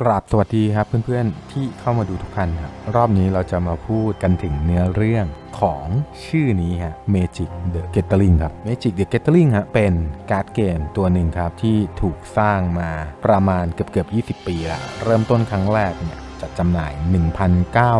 กราบสวัสดีครับเพื่อนๆที่เข้ามาดูทุกท่านครับรอบนี้เราจะมาพูดกันถึงเนื้อเรื่องของชื่อนี้ฮะ Magic the Gathering ครับ Magic the Gathering ฮะเป็นการ์ดเกมตัวหนึ่งครับที่ถูกสร้างมาประมาณเกือบๆ20 ปีแล้วเริ่มต้นครั้งแรกเนี่ยจัดจำหน่าย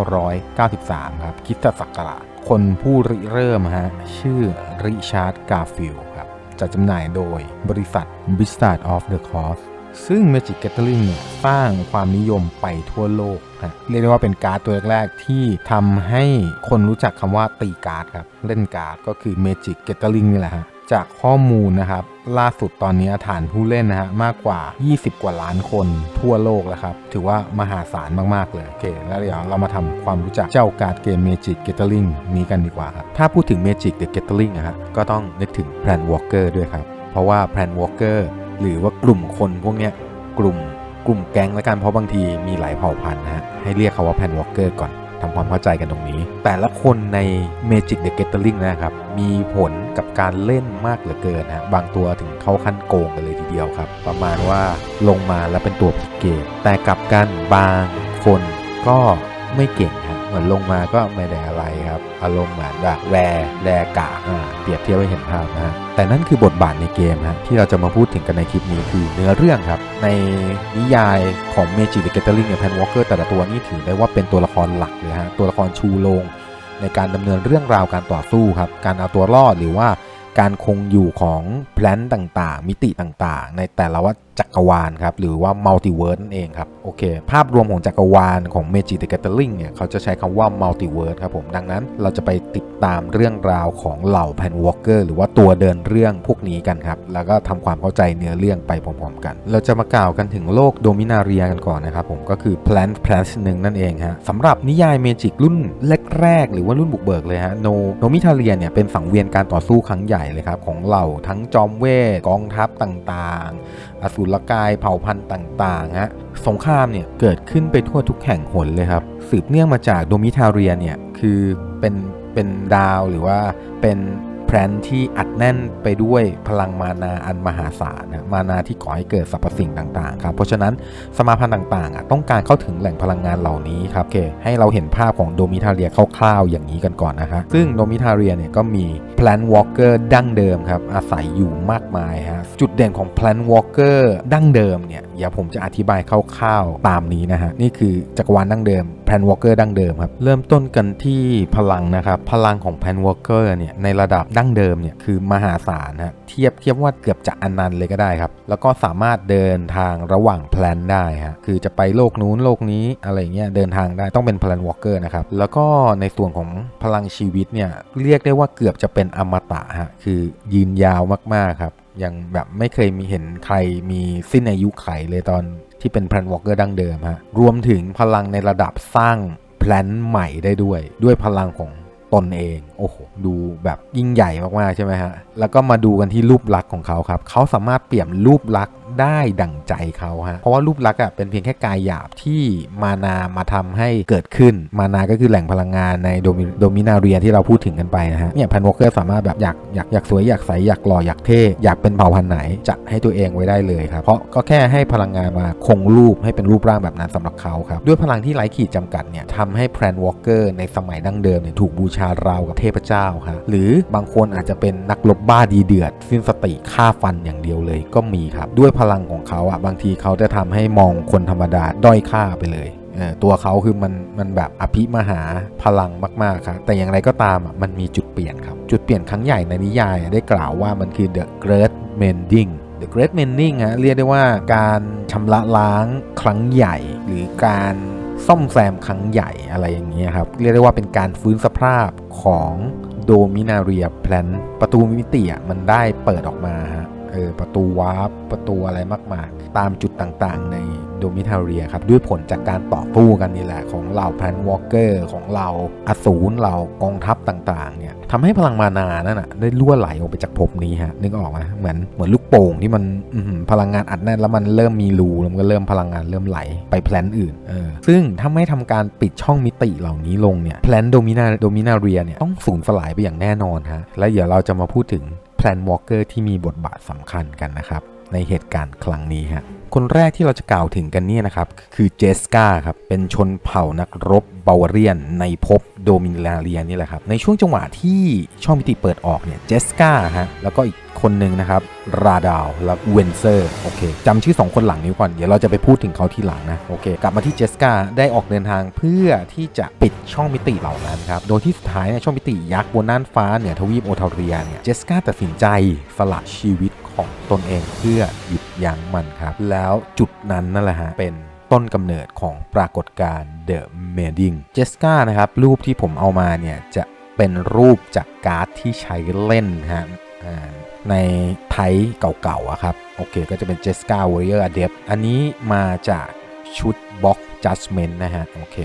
1993 ครับคิดศักราชคนผู้ริเริ่มฮะชื่อริชาร์ดกาฟิลครับจัดจำหน่ายโดยบริษัท Wizard of the Coast ซึ่ง Magic Gathering เนี่ยสร้างความนิยมไปทั่วโลกฮะเรียกได้ว่าเป็นการ์ดตัวแรกๆที่ทำให้คนรู้จักคำว่าตีการ์ดครับ เล่นการ์ดก็คือ Magic Gathering นี่แหละฮะจากข้อมูลนะครับ ล่าสุดตอนนี้ฐานผู้เล่นนะฮะมากกว่า 20 กว่าล้านคนทั่วโลกแล้วครับ ถือว่ามหาศาลมากๆเลยโอเคแล้วเดี๋ยวเรามาทำความรู้จักเจ้าการ์ดเกม Magic Gathering นี้กันดีกว่าครับ ถ้าพูดถึง Magic the Gathering นะฮะก็ต้องนึกถึง Plan Walker ด้วยครับ เพราะว่า Plan Walker หรือว่ากลุ่มคนพวกเนี้ยกลุ่มกลุ่มแก๊งละกันเพราะบางทีมีหลายเผ่าพันธุ์นะฮะให้เรียกเขาว่าแพนวอลเกอร์ก่อนทำความเข้าใจกันตรงนี้ แต่ละคนใน Magic the Gathering นะครับ มีผลกับการเล่นมากเหลือเกินนะฮะบางตัวถึงเข้าขั้นโกงกันเลยทีเดียวครับ ประมาณว่าลงมาแล้วเป็นตัวพิกเกมแต่กลับกันบางคนก็ไม่เก่งฮะ มือนลงมาก็ไม่ได้อะไรครับ อารมณ์เหมือนแบบแรแรกะอ่าเปรียบเทียบให้เห็นภาพนะฮะแต่นั่นคือบทบาทในเกมฮะที่เราจะมาพูดถึงกันในคลิปนี้คือเนื้อเรื่องครับ ในนิยายของ Magic the Gathering เนี่ยแพนวอลเกอร์แต่ละตัวนี่ถือได้ว่าเป็นตัวละครหลักเลยฮะตัวละครชูโรงในการดำเนินเรื่องราวการต่อสู้ครับ การเอาตัวรอดหรือว่าการคงอยู่ของแพลนต่างๆ มิติต่างๆ ในแต่ละวั จักรวาลครับหรือว่ามัลติเวิร์สนั่นเองครับโอเค ภาพรวมของจักรวาลของ Magic the Gathering เนี่ยเขาจะใช้คำว่ามัลติเวิร์สครับผมดังนั้นเราจะไปติดตามเรื่องราวของเหล่าแพนวอลเกอร์หรือว่าตัวเดินเรื่องพวกนี้กันครับแล้วก็ทำความเข้าใจเนื้อเรื่องไปพร้อมๆกัน เราจะมากล่าวกันถึงโลกโดมินาเรียกันก่อนนะครับผมก็คือ Plant p l a n หนึ่งนั่นเองฮะสำหรับนิยายเมจิกรุ่นแรกๆหรือว่ารุ่นบุกเบิกเลยฮะโนโนมิทาเรียเนี่ยเป็นสังเวียนการต่อสู้ครั้งใหญ่เลยครับของเหล่าทั้งจอมเวทกองทัพต่างๆ อสูรกายเผ่าพันธุ์ต่างๆฮะสงครามเนี่ยเกิดขึ้นไปทั่วทุกแห่งหนเลยครับ สืบเนื่องมาจากโดมิทาเรียเนี่ยคือเป็นเป็นดาวหรือว่าเป็น แพลนที่อัดแน่นไปด้วยพลังมานาอันมหาศาลนะมานาที่ก่อให้เกิดสรรพสิ่งต่างๆครับเพราะฉะนั้นสมาพันธ์ต่างๆ ต้องการเข้าถึงแหล่งพลังงานเหล่านี้ครับโอเคให้เราเห็นภาพของโดมิทาเรียคร่าวๆอย่างนี้กันก่อนนะฮะซึ่งโดมิทาเรียเนี่ยก็มีแพลนวอล์กเกอร์ดั้งเดิมครับอาศัยอยู่มากมายฮะจุดเด่นของแพลนวอล์กเกอร์ดั้งเดิมเนี่ยเดี๋ยวผมจะอธิบายคร่าวๆตามนี้นะฮะ นี่คือจักรวาลดั้งเดิมแพนวอลเกอร์ดั้งเดิมครับ เริ่มต้นกันที่พลังนะครับ พลังของแพนวอลเกอร์เนี่ยในระดับดั้งเดิมเนี่ยคือมหาศาลฮะเทียบเทียบว่าเกือบจะอนันต์เลยก็ได้ครับ แล้วก็สามารถเดินทางระหว่างแพลนได้ฮะคือจะไปโลกนู้นโลกนี้อะไรเงี้ยเดินทางได้ต้องเป็นแพลนวอลเกอร์นะครับแล้วก็ในส่วนของพลังชีวิตเนี่ยเรียกได้ว่าเกือบจะเป็นอมตะฮะคือยืนยาวมากๆครับ ยังแบบไม่เคยมีเห็นใครมีสิ้นอายุไขเลยตอนที่เป็นแพลนวอล์กเกอร์ดั้งเดิมฮะ รวมถึงพลังในระดับสร้างแพลนใหม่ได้ด้วย ด้วยพลังของตนเอง โอ้โห ดูแบบยิ่งใหญ่มากๆใช่ไหมฮะ แล้วก็มาดูกันที่รูปลักษณ์ของเขาครับ เขาสามารถเปลี่ยนรูปลักษณ์ได้ดั่งใจเขาฮะเพราะว่ารูปลักษณ์อะเป็นเพียงแค่กายหยาบที่มานามาทำให้เกิดขึ้นมานาก็คือแหล่งพลังงานในโดมิโดมินาเรียที่เราพูดถึงกันไปนะฮะเนี่ยแพนวอล์กเกอร์สามารถแบบอยากอยากอยากสวยอยากใสอยากหล่ออยากเท่อยากเป็นเผ่าพันธุ์ไหนจะให้ตัวเองไว้ได้เลยครับเพราะก็แค่ให้พลังงานมาคงรูปให้เป็นรูปร่างแบบนั้นสำหรับเขาครับด้วยพลังที่ไร้ขีดจำกัดเนี่ยทำให้แพนวอล์กเกอร์ในสมัยดั้งเดิมเนี่ยถูกบูชาราวกับเทพเจ้าครับหรือบางคนอาจจะเป็นนักรบบ้าดีเดือดสิ้นสติฆ่าฟันอย่างเดียวเลยก็มีครับด้วยพลังของเขาอะบางทีเขาจะทำให้มองคนธรรมดาด้อยค่าไปเลยเออตัวเขาคือมันมันแบบอภิมหาพลังมากๆครับแต่อย่างไรก็ตามอะมันมีจุดเปลี่ยนครับ จุดเปลี่ยนครั้งใหญ่ในนิยายได้กล่าวว่ามันคือ The Great Mending The Great Mending ฮะเรียกได้ว่าการชำระล้างครั้งใหญ่ หรือการซ่อมแซมครั้งใหญ่อะไรอย่างเงี้ยครับ เรียกได้ว่าเป็นการฟื้นสภาพของโดมินาเรียแพลนประตูมิติอะมันได้เปิดออกมาฮะ เออประตูวาร์ปประตูอะไรมากมายตามจุดต่างๆ ในโดมิทาเรียครับ ด้วยผลจากการต่อสู้กันนี่แหละ ของเหล่าแพนวอล์กเกอร์ของเหล่าอสูรเหล่ากองทัพต่างๆเนี่ยทำให้พลังมานานั่นน่ะได้ล่วไหลออกไปจากภพนี้ฮะนึกออกไหมเหมือนเหมือนลูกโป่งที่มันพลังงานอัดแน่นแล้วมันเริ่มมีรูแล้วมันก็เริ่มพลังงานเริ่มไหลไปแพลนอื่นเออซึ่งถ้าไม่ทำการปิดช่องมิติเหล่านี้ลงเนี่ยแพลนโดมินาโดมินาเรียเนี่ยต้องสูญสลายไปอย่างแน่นอนฮะและเดี๋ยวเราจะมาพูดถึง แพลนวอล์กเกอร์ที่มีบทบาทสำคัญกันนะครับ ในเหตุการณ์ครั้งนี้ฮะ คนแรกที่เราจะกล่าวถึงกันเนี่ยนะครับ คือเจสกาครับ เป็นชนเผ่านักรบบาวาเรียนในภพโดมินลาเรียนี่แหละครับ ในช่วงจังหวะที่ช่องมิติเปิดออกเนี่ยเจสกาฮะแล้วก็อีกคนหนึ่งนะครับ ราดาวและเวนเซอร์โอเคจำชื่อ 2 คนหลังนี้ก่อน เดี๋ยวเราจะไปพูดถึงเขาที่หลังนะโอเค กลับมาที่เจสกาได้ออกเดินทางเพื่อที่จะปิดช่องมิติเหล่านั้นครับ โดยที่สุดท้ายเนี่ยช่องมิติยักษ์บนน่านฟ้าเหนือทวีปโอทาเรียเนี่ยเจสกาตัดสินใจสละชีวิต ของตนเองเพื่อหยุดยั้งมันครับ แล้วจุดนั้นนั่นแหละฮะเป็นต้นกำเนิดของปรากฏการณ์ The Medding เจสกานะครับ รูปที่ผมเอามาเนี่ยจะเป็นรูปจากการ์ดที่ใช้เล่นฮะในไทยเก่าๆอะครับ โอเคก็จะเป็น Jessica Warrior Adept อันนี้มาจากชุด Box Judgment นะฮะ โอเค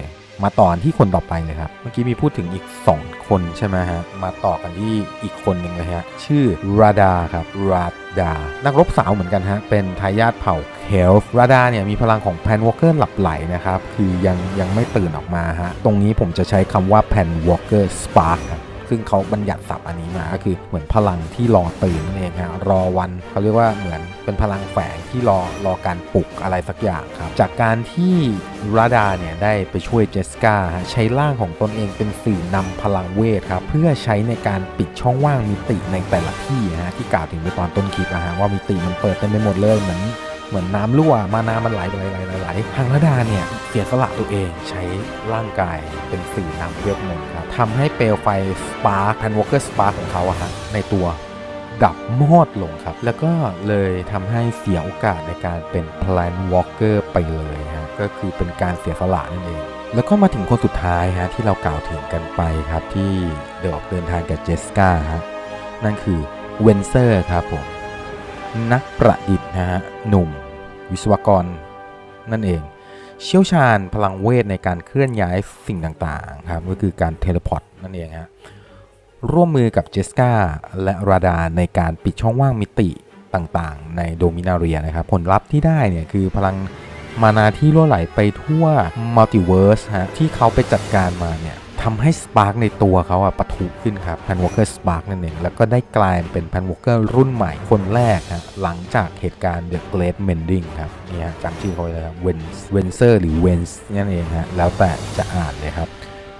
มาต่อที่คนต่อไปเลยครับ เมื่อกี้มีพูดถึงอีก 2 คนใช่ไหมฮะ มาต่อกันที่อีกคนหนึ่งเลยฮะ ชื่อราดาครับรา ดา นักรบสาวเหมือนกันฮะ เป็นทายาทเผ่าเคลฟ์ราดาเนี่ยมีพลังของแพนวอลเกอร์หลับไหลนะครับ คือยังยังไม่ตื่นออกมาฮะ ตรงนี้ผมจะใช้คำว่าแพนวอลเกอร์สปาร์คครับ ซึ่งเขาบัญญัติศัพท์อันนี้มาก็คือเหมือนพลังที่รอตื่นนั่นเองฮะรอวันเขาเรียกว่าเหมือนเป็นพลังแฝงที่รอรอการปลุกอะไรสักอย่างครับจากการที่ราดาเนี่ยได้ไปช่วยเจสกาใช้ร่างของตนเองเป็นสื่อนำพลังเวทครับเพื่อใช้ในการปิดช่องว่างมิติในแต่ละที่ฮะที่กล่าวถึงในตอนต้นคลิปนะฮะว่ามิติมันเปิดเต็มไปหมดเลยเหมือน เหมือนน้ำรั่วมาน้ำมันไหลไหลไหลไหลไหลทางระดาเนี่ยเสียสละตัวเองใช้ร่างกายเป็นสื่อนำเวทมนต์ครับทำให้เปลวไฟสปาร์คแพนวอเกอร์สปาร์คของเขาอะฮะในตัวดับมอดลงครับ แล้วก็เลยทำให้เสียโอกาสในการเป็นแพลนวอลเกอร์ไปเลยฮะก็คือเป็นการเสียสละนั่นเองแล้วก็มาถึงคนสุดท้ายฮะที่เรากล่าวถึงกันไปครับที่เดออกเดินทางกับเจสกาฮะนั่นคือเวนเซอร์ครับผม นักประดิษฐ์นะฮะหนุ่ม วิศวกรนั่นเอง เชี่ยวชาญพลังเวทในการเคลื่อนย้ายสิ่งต่างๆครับก็คือการเทเลพอร์ตนั่นเองฮะร่วมมือกับเจสกาและราดาในการปิดช่องว่างมิติต่างๆ ในโดมินาเรียนะครับ ผลลัพธ์ที่ได้เนี่ยคือพลังมานาที่ล่วไหลไปทั่วมัลติเวิร์สฮะที่เขาไปจัดการมาเนี่ย ทำให้สปาร์กในตัวเขาอะปะทุขึ้นครับพันวอเกอร์สปาร์กนั่นเอง แล้วก็ได้กลายเป็นพันวอเกอร์รุ่นใหม่คนแรกฮะหลังจากเหตุการณ์เดอะเกรดเมนดิงครับนี่ฮะจำชื่อเขาเลยครับเวนเวนเซอร์หรือเวนส์นั่นเองฮะแล้วแต่จะอ่านเลยครับ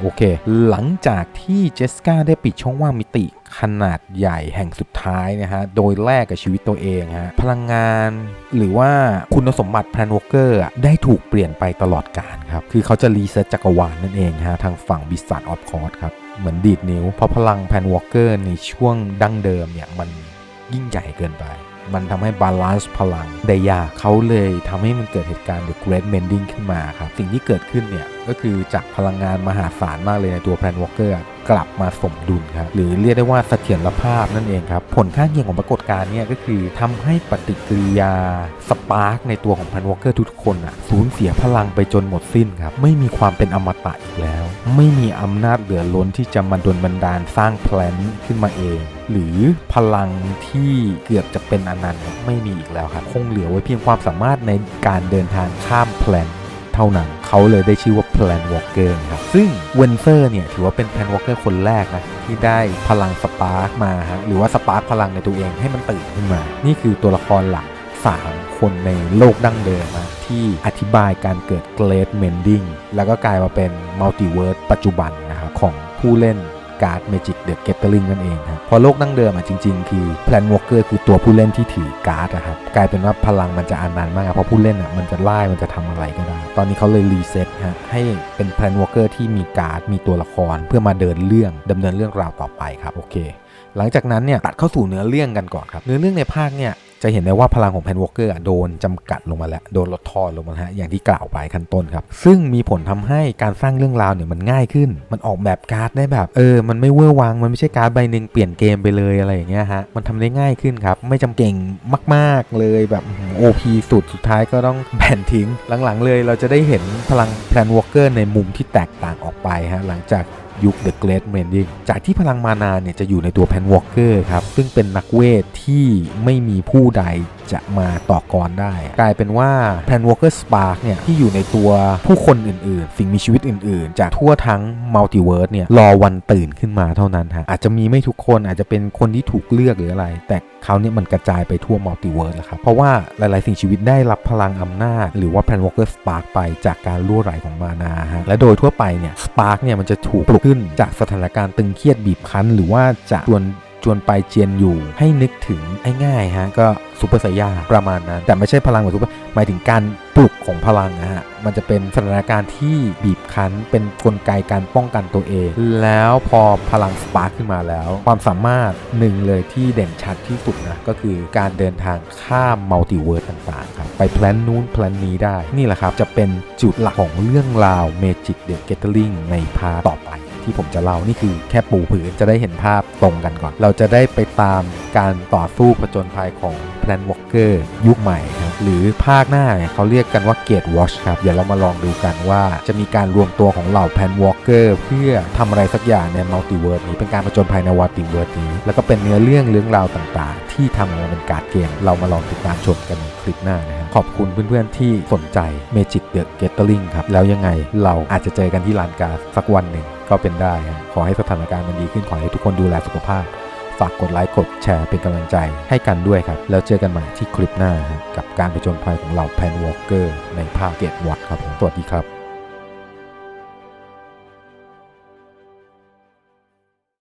โอเค หลังจากที่เจสกาได้ปิดช่องว่างมิติขนาดใหญ่แห่งสุดท้ายนะฮะ โดยแลกกับชีวิตตัวเองฮะ พลังงานหรือว่าคุณสมบัติแพลนวอเกอร์ได้ถูกเปลี่ยนไปตลอดกาลครับ คือเขาจะรีเซ็ตจักรวาลนั่นเองฮะ ทางฝั่งบิสซัตออฟคอร์สครับ เหมือนดีดนิ้ว เพราะพลังแพนวอเกอร์ในช่วงดั้งเดิมเนี่ยมันยิ่งใหญ่เกินไป มันทำให้บาลานซ์พลังได้ยากเขาเลยทำให้มันเกิดเหตุการณ์ The Great Mending ขึ้นมาครับ สิ่งที่เกิดขึ้นเนี่ย ก็คือจากพลังงานมหาศาลมากเลยในตัวแพนวอ l เกอร์กลับมาสมดุลครับ หรือเรียกได้ว่าเสถียรภาพนั่นเองครับ ผลข้างเคียงของปรากฏการณ์เนี่ยก็คือทำให้ปฏิกิริยาสปาร์กในตัวของแพนวอ l เกอร์ทุกคนอะสูญเสียพลังไปจนหมดสิ้นครับ ไม่มีความเป็นอมตะอีกแล้ว ไม่มีอำนาจเหลือล้นที่จะมาดลบันดาลสร้างแพลนขึ้นมาเอง หรือพลังที่เกือบจะเป็นอนันต์ไม่มีอีกแล้วครับ คงเหลือไว้เพียงความสามารถในการเดินทางข้ามแพลนเท่านั้น เขาเลยได้ชื่อว่า Plan Walker ครับ ซึ่งเวนเซอร์เนี่ยถือว่าเป็น Plan Walker คนแรกนะ ที่ได้พลังสปาร์กมาฮะหรือว่าสปาร์กพลังในตัวเองให้มันตื่นขึ้นมา นี่คือตัวละครหลัก 3 คนในโลกดั้งเดิมนะที่อธิบายการเกิด Great Mending แล้วก็กลายมาเป็นมัลติเวิร์สปัจจุบันนะครับของผู้เล่น การ์ดเมจิกเดอะเกตเตอร์ลิงนั่นเองครับพอโลกดั้งเดิมอะจริง ๆ คือแพลนวอ l เกอร์คือตัวผู้เล่นที่ถือการ์ดอะครับกลายเป็นว่าพลังมันจะอานานมากเพราะผู้เล่นอะมันจะไล่มันจะทำอะไรก็ได้ ตอนนี้เขาเลยรีเซ็ตฮะให้เป็นแพลนวอ l เกอร์ที่มีการ์ดมีตัวละคร เพื่อมาเดินเรื่องดำเนินเรื่องราวต่อไปครับโอเค หลังจากนั้นเนี่ยตัดเข้าสู่เนื้อเรื่องกันก่อนครับเนื้อเรื่องในภาคเนี่ย จะเห็นได้ว่าพลังของแพนวอ l เกอร์โดนจำกัดลงมาแล้ว โดนลดทอนลงมาฮะอย่างที่กล่าวไปขั้นต้นครับ ซึ่งมีผลทำให้การสร้างเรื่องราวเนี่ยมันง่ายขึ้น มันออกแบบการ์ดได้แบบเออ มันไม่เวอร์วัง มันไม่ใช่การ์ดใบหนึ่งเปลี่ยนเกมไปเลยอะไรอย่างเงี้ยฮะ มันทำได้ง่ายขึ้นครับ ไม่จำเก่งมากๆเลยแบบโอพีสุดสุดท้ายก็ต้องแผ่นทิ้ง หลังๆเลยเราจะได้เห็นพลังแพนวอ l เกอร์ในมุมที่แตกต่างออกไปฮะหลังจาก ยุค The Great Mending จากที่พลังมานาเนี่ยจะอยู่ในตัวแพนวอลเกอร์ครับ ซึ่งเป็นนักเวทที่ไม่มีผู้ใด จะมาต่อกรได้ กลายเป็นว่า Plan Walker Spark เนี่ย ที่อยู่ในตัวผู้คนอื่นๆ สิ่งมีชีวิตอื่นๆ จากทั่วทั้งมัลติเวิร์สเนี่ย รอวันตื่นขึ้นมาเท่านั้นฮะ อาจจะมีไม่ทุกคนอาจจะเป็นคนที่ถูกเลือกหรืออะไร แต่คราวนี้มันกระจายไปทั่วมัลติเวิร์สแล้วครับ เพราะว่าหลาย ๆ สิ่งชีวิตได้รับพลังอำนาจ หรือว่า Plan Walker Spark ไปจากการรั่วไหลของมานาฮะ และโดยทั่วไปเนี่ย Spark เนี่ยมันจะถูกปลุกขึ้นจากสถานการณ์ตึงเครียดบีบคั้น หรือว่าจะชวน จวนไปเจียนอยู่ ให้นึกถึงง่ายๆฮะก็ซูเปอร์ไซยาประมาณนั้น แต่ไม่ใช่พลังแบบซูเปอร์หมายถึงการปลุกของพลังนะฮะมันจะเป็นสถานการณ์ที่บีบคั้น เป็นกลไกการป้องกันตัวเอง แล้วพอพลังสปาร์คขึ้นมาแล้ว ความสามารถหนึ่งเลยที่เด่นชัดที่สุดนะก็คือการเดินทางข้ามมัลติเวิร์สต่างๆครับไปแพลนนู้นแพลนนี้ได้นี่แหละครับจะเป็นจุดหลักของเรื่องราว Magic the Gathering ในพาต่อไป ที่ผมจะเล่านี่คือแค่ปูผืนจะได้เห็นภาพตรงกันก่อน เราจะได้ไปตามการต่อสู้ผจญภัยของ Plan Walker ยุคใหม่ครับหรือภาคหน้าเนี่ยเขาเรียกกันว่า Gate Watch ครับเดี๋ยวเรามาลองดูกันว่าจะมีการรวมตัวของเหล่า Plan Walker เพื่อทำอะไรสักอย่างในมัลติเวิร์สนี้เป็นการผจญภัยในมัลติเวิร์สนี้ แล้วก็เป็นเนื้อเรื่องเรื่องราวต่างๆ ที่ทำออกมาเป็นการ์ดเกม เรามาลองติดตามชมกันคลิปหน้านะครับขอบคุณเพื่อนๆที่สนใจ Magic the Gathering ครับ แล้วยังไงเราอาจจะเจอกันที่ลานกาสักวันหนึ่งก็เป็นได้ขอให้สถานการณ์มันดีขึ้นขอให้ทุกคนดูแลสุขภาพ ฝากกดไลค์กดแชร์เป็นกำลังใจให้กันด้วยครับ แล้วเจอกันใหม่ที่คลิปหน้า กับการผจญภัยของเหล่าแพนวอล์กเกอร์ในภาคเกตวัดครับผมสวัสดีครับ